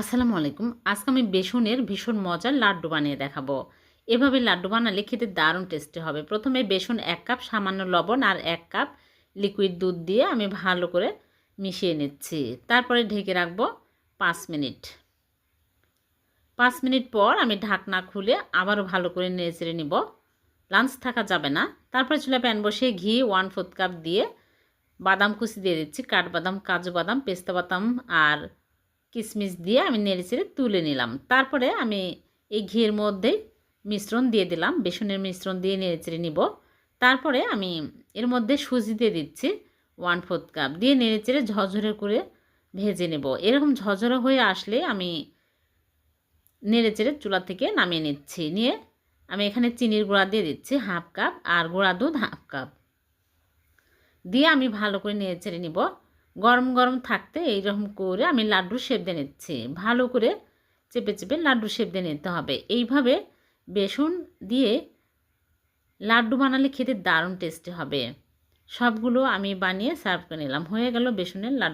আসসালামু আলাইকুম। আজকে আমি বেসনের ভীষণ মজার লাড্ডু বানিয়ে দেখাবো। এভাবে লাড্ডু বানালে খেতে দারুণ টেস্টি হবে। প্রথমে বেসন এক কাপ, সামান্য লবণ আর এক কাপ লিকুইড দুধ দিয়ে আমি ভালো করে মিশিয়ে নিচ্ছি। তারপরে ঢেকে রাখব পাঁচ মিনিট। পাঁচ মিনিট পর আমি ঢাকনা খুলে আবারও ভালো করে নেড়ে নিব। লাঞ্চ থাকা যাবে না। তারপরে চুলা প্যান বসিয়ে ঘি ওয়ান ফোর্থ কাপ দিয়ে বাদাম কুচি দিয়ে দিচ্ছি। কাঠবাদাম, কাজু বাদাম, পেস্তা বাদাম আর কিশমিশ দিয়ে আমি নেড়েচেড়ে তুলে নিলাম। তারপরে আমি এই ঘিয়ের মধ্যে মিশ্রণ দিয়ে দিলাম, বেসনের মিশ্রণ দিয়ে নেড়েচেড়ে নিব। তারপরে আমি এর মধ্যে সুজি দিয়ে দিচ্ছি, ওয়ান ফোর্থ কাপ। দিয়ে নেড়েচেড়ে ঝরঝরে করে ভেজে নেব। এরকম ঝরঝরে হয়ে আসলে আমি নেড়েচেড়ে চুলা থেকে নামিয়ে নিচ্ছি। নিয়ে আমি এখানে চিনির গুঁড়া দিয়ে দিচ্ছি, হাফ কাপ, আর গুঁড়া দুধ হাফ কাপ। দিয়ে আমি ভালো করে নেড়েচেড়ে নিব। গরম গরম থাকতে এইরকম করে আমি লাড্ডু শেপ দিয়ে নিচ্ছি। ভালো করে চেপে চেপে লাড্ডু শেপ দিয়ে নিতে হবে। এইভাবে বেসন দিয়ে লাড্ডু বানালে খেতে দারুণ টেস্টি হবে। সবগুলো আমি বানিয়ে সার্ভ করে নিলাম। হয়ে গেল বেসনের লাড্ডু।